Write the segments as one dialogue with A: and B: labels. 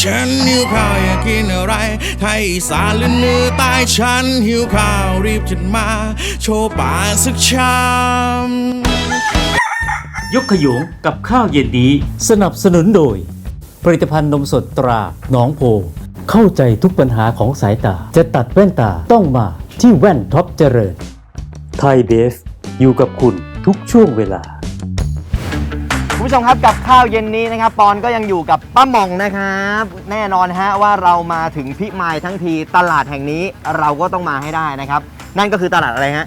A: ฉันหิวข้าวอยากกินอะไร ไทยอีสานหรือเหนือใต้ฉันหิวข้าวรีบจัดมา โชว์ป่าสักชาม
B: ยกขยงกับข้าวเย็นนี้สนับสนุนโดย ผลิตภัณฑ์นมสดตราหนองโพ เข้าใจทุกปัญหาของสายตา จะตัดแว่นตาต้องมาที่แว่นท็อปเจริญ ไทยเบฟอยู่กับคุณทุกช่วงเวลา
C: คุณผู้ชมครับกับข้าวเย็นนี้นะครับปอนก็ยังอยู่กับป้าหม่องนะครับ แน่นอนฮะว่าเรามาถึงพิมายทั้งทีตลาดแห่งนี้เราก็ต้องมาให้ได้นะครับ นั่นก็คือตลาดอะไรฮะ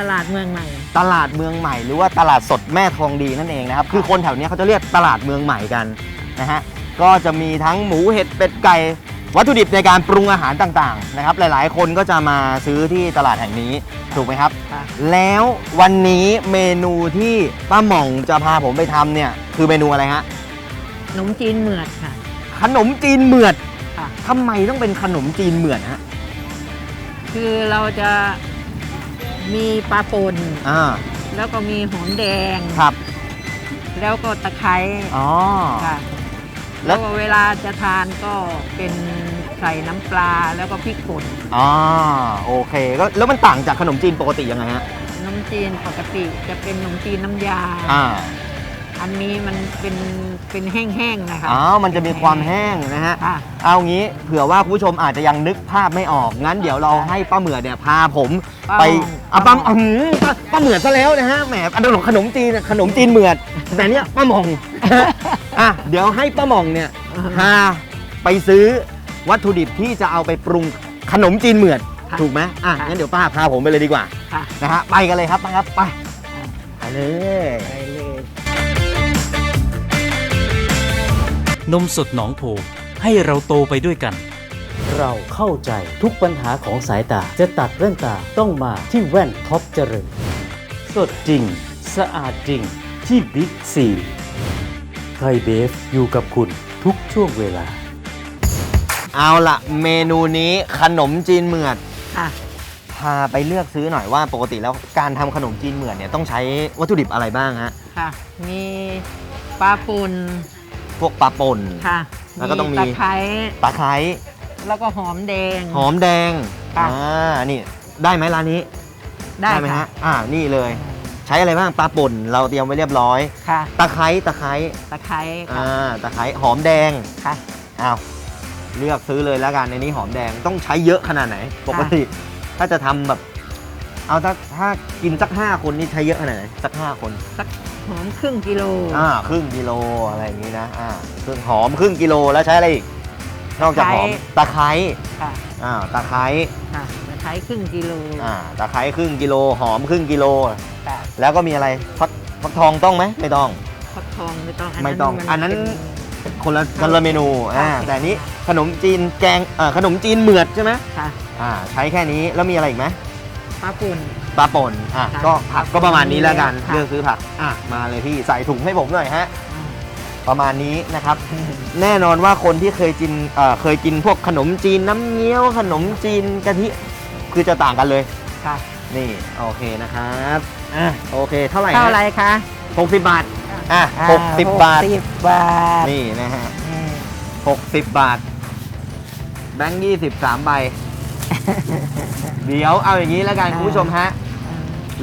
D: ตลาดเมืองใหม่
C: ตลาดเมืองใหม่ หรือว่าตลาดสดแม่ทองดีนั่นเองนะครับคือคนแถวเนี้ยเขาจะเรียกตลาดเมืองใหม่กันนะฮะก็จะมีทั้งหมูเห็ดเป็ดไก่ วัตถุดิบในการปรุงอาหารต่างๆนะครับหลายๆ คนก็จะมาซื้อที่ตลาดแห่งนี้ถูกไหมครับ
D: ค่ะ
C: แล้ววันนี้เมนูที่ป้าหม่องจะพาผมไปทำเนี่ยคือเมนูอะไรฮะ
D: ขนมจีนเหมือดค่ะ
C: ขนมจีนเหมือด
D: ค่ะ
C: ทำไมต้องเป็นขนมจีนเหมือดฮะ
D: คือเราจะมีปลาป่น
C: อ่า
D: แล้วก็มีหอมแดง
C: ครับ
D: แล้วก็ตะไคร้
C: อ๋อ
D: ค่ะ
C: แล้
D: แล้ววก็เวลาจะทานก็เป็นใส่น้ำปลาแล้วก็พริกป่น
C: อ๋อโอเคก็แล้วมันต่างจากขนมจีนปกติยังไงฮะ
D: ขนมจีนปกติจะเป็นขนมจีนน้ำยา
C: อ่า
D: อันนี้มันเป็นเป็นแห้งๆนะคะ
C: อ๋อมันจะมีความแห้งนะฮะ
D: ค่ะ
C: เอางี้เผื่อว่าคุณผู้ชมอาจจะยังนึกภาพไม่ออกงั้นเดี๋ยวเราให้ป้าเหมือดเนี่ยพาผมไป
D: ป้า
C: อะป้าอืมป้าป้าเหมือดซะแล้วนะฮะแหมอันนั้นของขนมจีนน่ะขนมจีนเหมือดแต่เนี้ยป้าหมอง อะเดี๋ยวให้ป้าหมองเนี่ยพาไปซื้อวัตถุดิบที่จะเอาไปปรุงขนมจีนเหมือด
D: ค่ะ
C: ถูกไหมอะงั้นเดี๋ยวป้าพาผมไปเลยดีกว่า
D: ค่ะ
C: นะฮะไปกันเลยครับป้าครับไปไปเลย
D: ไปเลย
B: นมสดหนองโพให้เราโตไปด้วยกัน เราเข้าใจทุกปัญหาของสายตาจะตัดแว่นตาต้องมาที่แว่นท็อปเจริญ สดจริง สะอาดจริงที่บิ๊กซี ไทยเบฟอยู่กับคุณทุกช่วงเวลา
C: เอาละเมนูนี้ขนมจีนเหมือด
D: ค่ะ
C: พาไปเลือกซื้อหน่อยว่าปกติแล้วการทำขนมจีนเหมือนเนี่ยต้องใช้วัตถุดิบอะไรบ้างฮะ
D: ค่ะ มีปลาป่น
C: พวกปลาป่น
D: ค่ะ
C: แล้วก็ต้องมี
D: ตะไคร้
C: ตะไคร้
D: แล้วก็หอมแดง
C: หอมแดง
D: ค่ะ
C: อ่านี่ได้ไหมร้านนี้
D: ได้
C: ไหม
D: ค่ะ
C: ฮะอ่านี่เลย ใช้อะไรบ้างปลาป่นเราเตรียมไว้เรียบร้อย
D: ค่ะ
C: ตะไคร้ตะไคร้
D: ตะไคร้ค่ะ
C: อ่าตะไคร้หอมแดง
D: ค่ะ
C: อ้าวเลือกซื้อเลยแล้วกันในนี้หอมแดงต้องใช้เยอะขนาดไหน ปกติถ้าจะทำแบบ เอาถ้าถ้ากินสักห้าคนนี่ใช้เยอะขนาดไหนสักห้าคน
D: สักหอมครึ่งกิโล
C: อ่าครึ่งกิโลอะไรอย่างนี้นะอ่าครึ่งหอมครึ่งกิโลแล้วใช้อะไรอีกนอกจากหอมตะไคร้
D: ค่ะ
C: อ่าตะไคร้
D: ค่ะตะไคร้ครึ่งกิโล
C: อ่าตะไคร้ครึ่งกิโลหอมครึ่งกิโล
D: ค่ะ
C: แล้วก็มีอะไรฟักฟักทองต้องไหมไม่ต้อง
D: ฟักทองไม่ต้อง
C: ไม่ต้อง
D: มั
C: อันนั้น
D: เป็
C: คนละคนละเมนูอ่า
D: ค่ะ
C: แต่อันนี้ขนมจีนแกงเอ่อขนมจีนเหมือดใช่ไหม
D: ค่ะ
C: อ่าใช้แค่นี้แล้วมีอะไรอีกไหม
D: ปลาป่น
C: ปลาป่นอะ
D: ค่ะ
C: ก็ผักก็ประมาณนี้แล้วกัน
D: ค่ะ
C: เลือกซื้อผักอะมาเลยพี่ใส่ถุงให้ผมหน่อยฮะ ประมาณนี้นะครับ แน่นอนว่าคนที่เคยกินเอ่อเคยกินพวกขนมจีนน้ำเงี้ยวขนมจีนกะทิคือจะต่างกันเลย
D: ค่ะ
C: นี่โอเคนะครับอะโอเคเท่าไหร่
D: เท่าไหรคะ
C: หกสิบบาทอะ
D: อ่า
C: หกสิบบาท
D: หกสิบบาท
C: นี่นะฮะ
D: อืม
C: หกสิบบาท แบงค์ยี่สิบสามใบ เดี๋ยวเอาอย่างนี้แล้วกันคุณผู้ชมฮะ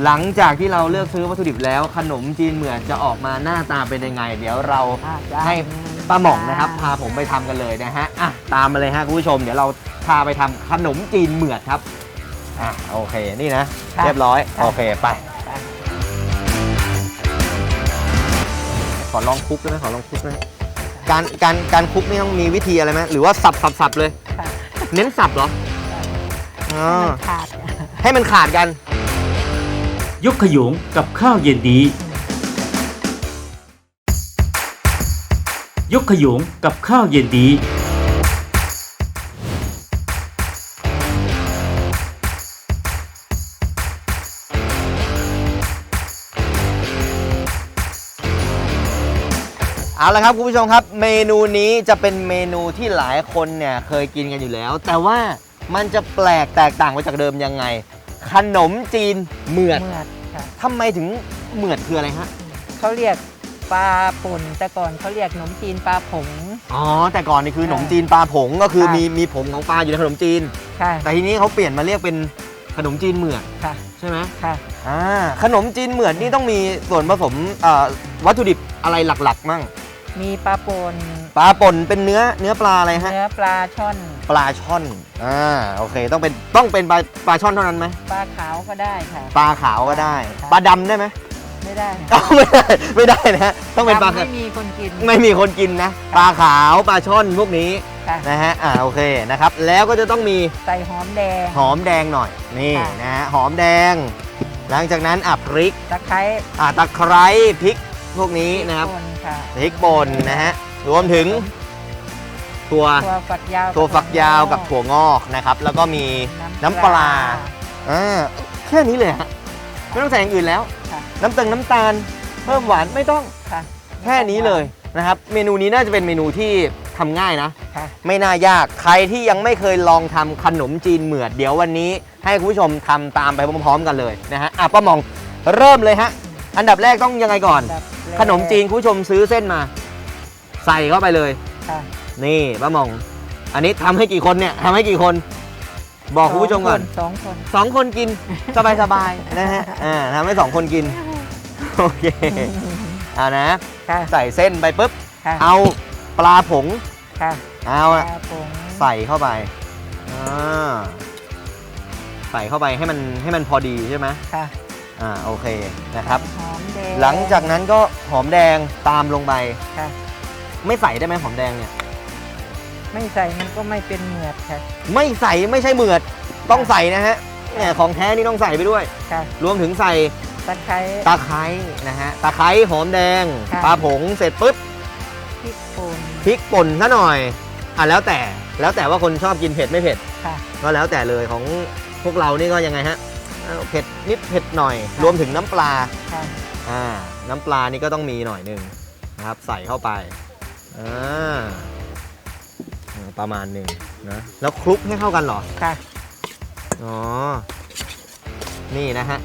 C: หลังจากที่เราเลือกซื้อวัตถุดิบแล้ว ขนมจีนเหมือนจะออกมาหน้าตาเป็นยังไง เดี๋ยวเรา
D: อะจ้ะ
C: ให้ป้าหม่องนะครับ พาผมไปทำกันเลยนะฮะอะตามมาเลยฮะคุณผู้ชมเดี๋ยวเราพาไปทำขนมจีนเหมือดครับอะโอเคนี่นะ
D: ครับ
C: เรียบร้อย
D: ครับ
C: โอเคไปขอลองคลุกได้ไหมขอลองคลุกได้ไหมการการการคลุกนี่ต้องมีวิธีอะไรไหมหรือว่าสับสับสับเลย
D: ค่ะ
C: เน้นสับเหรออ๋อ
D: มันขาด
C: ให้มันขาดกัน
B: ยกขยงกับข้าวเย็นนี้ ยกขยงกับข้าวเย็นนี้
C: เอาละครับคุณผู้ชมครับ เมนูนี้จะเป็นเมนูที่หลายคนเนี่ยเคยกินกันอยู่แล้ว แต่ว่ามันจะแปลกแตกต่างไปจากเดิมยังไง ขนมจีนเหมือด
D: เมือดค่ะ
C: ทำไมถึงเหมือดคืออะไรฮะ
D: เขาเรียกปลาป่นแต่ก่อนเขาเรียกขนมจีนปลาผง
C: อ๋อ แต่ก่อนนี่คือขนมจีนปลาผงก็คือ
D: ค่ะ
C: มีมีผงของปลาอยู่ในขนมจีน
D: ค่ะ
C: แต่ทีนี้เขาเปลี่ยนมาเรียกเป็นขนมจีนเหมือด
D: ค่ะ
C: ใช่ไหม
D: ค่ะ
C: อ่าขนมจีนเหมือดนี่ต้องมีส่วนผสมเอ่อวัตถุดิบอะไรหลักๆมั่ง
D: มีปลาป่น
C: ปลาป่นเป็นเนื้อเนื้อปลาอะไรฮะ
D: เนื้อปลาช่อน
C: ปลาช่อน อ่า โอเค ต้องเป็นต้องเป็นปลาปลาช่อนเท่านั้นไหม
D: ปลาขาวก็ได้ค่ะ
C: ปลาขาวก็ได้
D: ค่ะ
C: ปลาดำได้ไหม
D: ไม่ได้
C: อ้าวไม่ได้ ไม่ได้นะฮะต้องเป็นปลา
D: ดำไม่มีคนกิน
C: ไม่มีคนกินนะ ปลาขาวปลาช่อนพวกนี้
D: ค่ะ
C: นะฮะ อ่า โอเคนะครับ แล้วก็จะต้องมี
D: ใส่หอมแดง
C: หอมแดงหน่อย นี่
D: ค่ะ
C: นะฮะ หอมแดง หลังจากนั้นอะพริก
D: ตะไคร้
C: อะตะไคร้พริกพวกนี้นะครับ
D: ป่นค่ะ
C: พริกป่นนะฮะ รวมถึงตัว
D: ถั่วฝักยาว
C: ตัวฝักยาวกับถั่วงอกนะครับ แล้วก็มีน้ำปลาอ่าแค่นี้เลยฮะไม่ต้องใส่อย่างอื่นแล้ว
D: ค่ะ
C: น้ำเตึงน้ำตาลเพิ่มหวานไม่ต้อง
D: ค่ะ
C: แค่นี้เลยนะครับ เมนูนี้น่าจะเป็นเมนูที่ทำง่ายนะ
D: ค่ะ
C: ไม่น่ายากใครที่ยังไม่เคยลองทำขนมจีนเหมือด เดี๋ยววันนี้ ให้คุณผู้ชมทำตามไปพร้อมๆกันเลยนะฮะอะป้าหมองเริ่มเลยฮะ อันดับแรกต้องยังไงก่อน
D: แบบแรก
C: ขนมจีนคุณผู้ชมซื้อเส้นมา ใส่เข้าไปเลย
D: ค่ะ
C: นี่ป้าหมอง อันนี้ทำให้กี่คนเนี่ยทำให้กี่คน บอกคุณผู้ชมก่อน
D: สองคน
C: สองคนกินสบายสบายๆนะฮะอ่าทำให้สองคนกิน โอเค เอานะ
D: ค่ะ
C: ใส่เส้นไปปุ๊บ
D: ค่ะ
C: เอาปลาผง
D: ค่ะ
C: เอา
D: ป
C: อะ
D: ลาผง
C: ใส่เข้าไปอ่าใส่เข้าไปให้มันให้มันพอดีใช่ไหม
D: ค่ะ
C: อ่าโอเคนะครับ
D: หอมแดง
C: หลังจากนั้นก็หอมแดงตามลงไป
D: ค่ะ
C: ไม่ใส่ได้ไหมหอมแดงเนี่ย
D: ไม่ใส่มันก็ไม่เป็นเหมือดค่ะ
C: ไม่ใส่ไม่ใช่เหมือด ต้องใส่นะฮะเนี่ยของแท้นี่ต้องใส่ไปด้วย
D: ค่ะ
C: รวมถึงใส่
D: ตะไคร้
C: ตะไคร้นะฮะตะไคร้หอมแดง
D: ค่ะ
C: ปลาผงเสร็จปุ๊บ
D: พริกป่น
C: พริกป่นซะหน่อย อะแล้วแต่ แล้วแต่ว่าคนชอบกินเผ็ดไม่เผ็ด
D: ค่ะ
C: ก็แล้วแต่เลยของพวกเรานี่ก็ยังไงฮะเอาเผ็ดนิดเผ็ดหน่อย
D: ค่ะ
C: รวมถึงน้ำปลา
D: ค่ะ
C: อ่า น้ำปลานี่ก็ต้องมีหน่อยหนึ่งนะครับ ใส่เข้าไป อ่าประมาณหนึ่งนะแล้วคลุกให้เข้ากันเหรอ
D: ค่ะ
C: อ๋อ นี่นะฮะ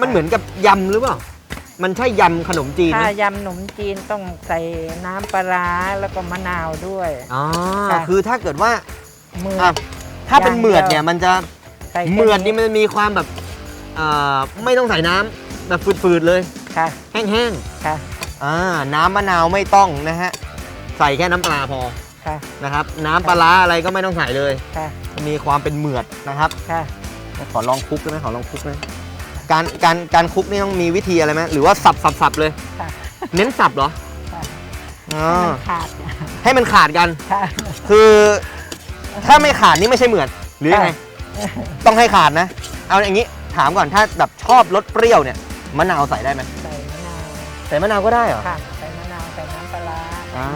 C: มันเหมือนกับยำหรือเปล่า มันใช่ยำขนมจีนไห
D: ถ้ามยำขนมจีนต้องใส่น้ำปลาร้าแล้วก็มะนาวด้วย
C: อ๋อ
D: ค่ะ
C: คือถ้าเกิดว่า
D: เมือ
C: อะ
D: ด
C: ถ้าเป็น
D: อย่าง
C: เหมือด
D: เดียว
C: เนี่ยมันจะ
D: ใส่แค่
C: เหมือดนี่มันมีความแบบเอ่อไม่ต้องใส่น้ำแบบฝืดๆเลย
D: ค่ะ
C: แห้ง
D: ค่ะ
C: ๆ อ่า น้ำมะนาวไม่ต้องนะฮะ ใส่แค่น้ำปลาพอ
D: ค่ะ
C: นะครับ น้ำปลาร้าอะไรก็ไม่ต้องใส่เลย
D: ค่ะ
C: มีความเป็นเหมือดนะครับ
D: ค่ะ
C: ขอลองคลุกได้ไหมขอลองคลุกได้ไหมการการการคลุกนี่ต้องมีวิธีอะไรไหมหรือว่าสับสับสับเลย
D: ค่ะ
C: เน้นสับเหรอ
D: ค่ะ
C: อ๋อ
D: ให้มันขาด
C: ให้มันขาดกัน
D: ค่ะ
C: คือถ้าไม่ขาดนี่ไม่ใช่เหมือดหรือยังไง
D: ค่ะ
C: ต้องให้ขาดนะ เอาอย่างนี้ถามก่อนถ้าแบบชอบรสเปรี้ยวเนี่ยมะนาวใส่ได้ไหม
D: ใส่มะนาว
C: ใส่มะนาวก็ได้เหรอ
D: ค่ะใส่มะนาวใส่น้ำปลาร้า
C: อ่า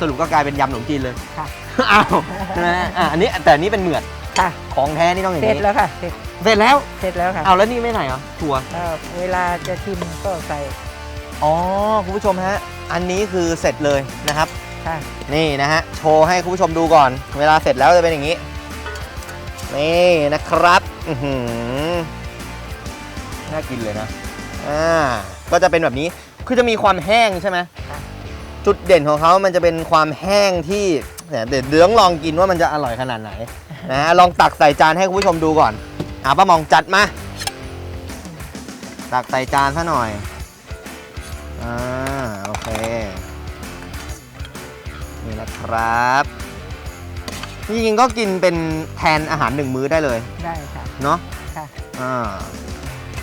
C: สรุปก็กลายเป็นยำขนมจีนเลย
D: ค่ะ
C: อ้าวนะอะอันนี้แต่อันนี้เป็นเหมือด
D: ค่ะ
C: ของแท้นี่ต้องอย่าง
D: เสร็จ
C: นี้
D: แล้วค่ะ เสร็จ
C: เสร็จแล้ว
D: เสร็จแล้วค่ะ
C: เอาแล้วนี่ไม่ไหนเหรอถั่ว
D: ก็เวลาจะชิมก็ใส่
C: อ๋อคุณผู้ชมฮะ อันนี้คือเสร็จเลยนะครับ
D: ค่ะ
C: นี่นะฮะ โชว์ให้คุณผู้ชมดูก่อน เวลาเสร็จแล้วจะเป็นอย่างนี้ นี่นะครับ อือหือน่ากินเลยนะ อ่า ก็จะเป็นแบบนี้ คือจะมีความแห้งใช่ไหม
D: ค่ะ
C: จุดเด่นของเขามันจะเป็นความแห้งที่เนี่ยเดี๋ยวเดี๋ยวต้องลองกินว่ามันจะอร่อยขนาดไหนนะฮะลองตักใส่จานให้คุณผู้ชมดูก่อนอ่าป้ามองจัดมา ตักใส่จานซะหน่อย อ่า โอเค นี่นะครับจริงๆก็กินเป็นแทนอาหารหนึ่งมื้อได้เลย
D: ได้ค่ะ
C: เนาะ
D: ค่ะ
C: อ่า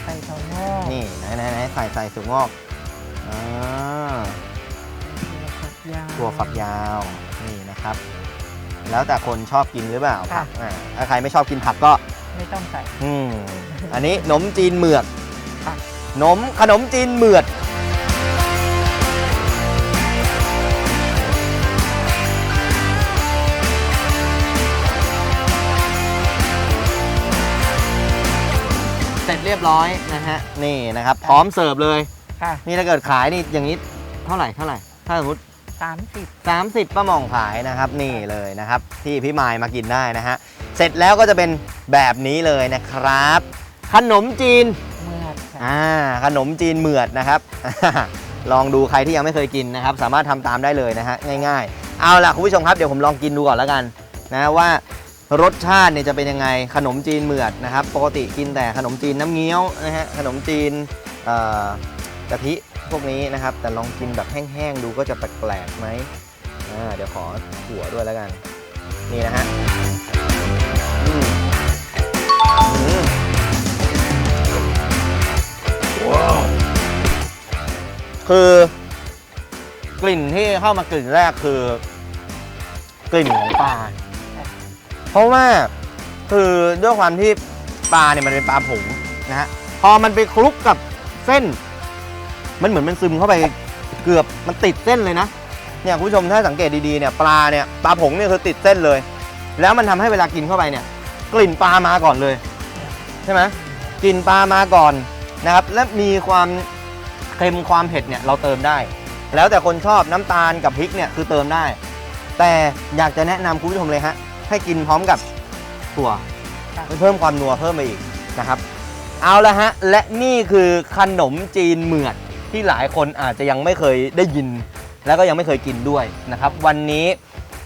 D: ใส่ถั่วงอก
C: นี่ไหนไหนไหนใส่ใส่ถั่วงอก อ่า
D: ถั่วฝัก ยาว
C: ถั่วฝักยาวนี่นะครับ แล้วแต่คนชอบกินหรือเปล่า
D: ค่ะ
C: ผักอ่าถ้าใครไม่ชอบกินผักก็
D: ไม่ต้องใส่
C: อืม อันนี้ขนมจีนเหมือก
D: ค่ะ
C: ขนมขนมจีนเหมือด เสร็จเรียบร้อยนะฮะ นี่นะครับ พร้อมเสิร์ฟเลย
D: ค่ะ
C: นี่ถ้าเกิดขายนี่อย่างนี้เท่าไหร่เท่าไหร่ ถ้าสมมติ
D: สามสิบ
C: 30ป้าหมองขายนะครับนี่เลยนะครับ ที่พี่มายมากินได้นะฮะเสร็จแล้วก็จะเป็นแบบนี้เลยนะครับ ขนมจีน
D: เมือดค่ะ
C: อ่าขนมจีนเหมือดนะครับ ลองดูใครที่ยังไม่เคยกินนะครับ สามารถทำตามได้เลยนะฮะง่ายๆ เอาล่ะคุณผู้ชมครับเดี๋ยวผมลองกินดูก่อนแล้วกันนะว่ารสชาติเนี่ยจะเป็นยังไงขนมจีนเหมือดนะครับ ปกติกินแต่ขนมจีนน้ำเงี้ยวนะฮะขนมจีนเอ่อกะทิ พวกนี้นะครับ แต่ลองกินแบบแห้งๆดูก็จะแปลกๆไหมเดี๋ยวขอถั่วด้วยแล้วกัน นี่นะฮะอืมอืมคือกลิ่นที่เข้ามากลิ่นแรกคือกลิ่นของปลา เพราะว่าคือด้วยความที่ปลาเนี่ยมันเป็นปลาผงนะฮะ พอมันไปคลุกกับเส้น มันเหมือนมันซึมเข้าไปเกือบมันติดเส้นเลยนะเนี่ยคุณผู้ชมถ้าสังเกตดีๆเนี่ยปลาเนี่ยปลาผงเนี่ยคือติดเส้นเลย แล้วมันทำให้เวลากินเข้าไปเนี่ย กลิ่นปลามาก่อนเลยใช่ไหมกลิ่นปลามาก่อนนะครับ และมีความเค็มความเผ็ดเนี่ยเราเติมได้ แล้วแต่คนชอบน้ำตาลกับพริกเนี่ยคือเติมได้ แต่อยากจะแนะนำคุณผู้ชมเลยฮะให้กินพร้อมกับถั่วเพิ่มความนัวเพิ่มไปอีกนะครับ เอาละฮะและนี่คือขนมจีนเหมือด ที่หลายคนอาจจะยังไม่เคยได้ยิน แล้วก็ยังไม่เคยกินด้วยนะครับวันนี้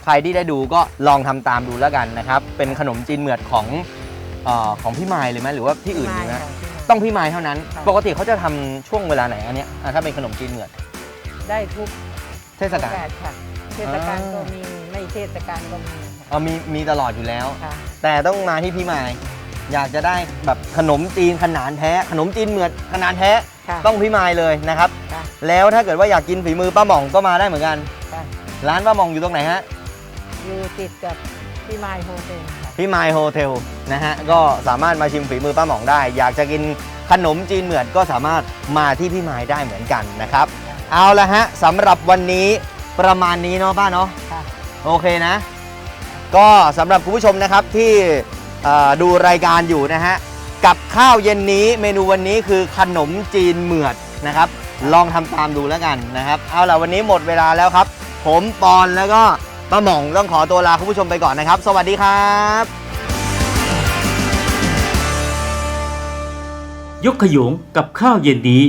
C: ใครที่ได้ดูก็ลองทำตามดูแล้วกันนะครับ เป็นขนมจีนเหมือดของเออของพี่มายเลยไหมหรือว่าที่อื่นมีไหม
D: ค่ะ
C: ต้องพี่มายเท่านั้น
D: ค่ะ
C: ปกติเขาจะทำช่วงเวลาไหนอันเนี้ยอะถ้าเป็นขนมจีนเหมือด
D: ได้ทุก
C: เทศกาล
D: โอกค่ะเทศกาล
C: อ่า
D: ก็มีไม่เทศกาลก็มี
C: เออมีมีตลอดอยู่แล้ว
D: ค่ะ
C: แต่ต้องมาที่พี่มายอยากจะได้แบบขนมจีนขนาดแท้ ขนมจีนเหมือดขนาดแท้
D: ค่ะ
C: ต้องพี่มายเลยนะครับ
D: ค่ะ
C: แล้วถ้าเกิดว่าอยากกินฝีมือป้าหม่องก็มาได้เหมือนกัน
D: ค่ะ
C: ร้านป้าหม่องอยู่ตรงไหนฮะ
D: อยู่ติดกับพี่มายโฮเทลค่ะ
C: พี่มายโฮเทลนะฮะ ก็สามารถมาชิมฝีมือป้าหม่องได้ อยากจะกินขนมจีนเหมือดก็สามารถมาที่พี่มายได้เหมือนกันนะครับ เอาละฮะสำหรับวันนี้ประมาณนี้เนาะป้าเนาะ
D: ค่ะ
C: โอเคนะ ก็สำหรับคุณผู้ชมนะครับที่เอ่อดูรายการอยู่นะฮะ กับข้าวเย็นนี้เมนูวันนี้คือขนมจีนเหมือดนะครับ ลองทำตามดูแล้วกันนะครับ เอาล่ะวันนี้หมดเวลาแล้วครับ ผมปอนแล้วก็ป้าหม่องต้องขอตัวลาคุณผู้ชมไปก่อนนะครับ สวัสดีครับ
B: ยกขยงกับข้าวเย็นนี้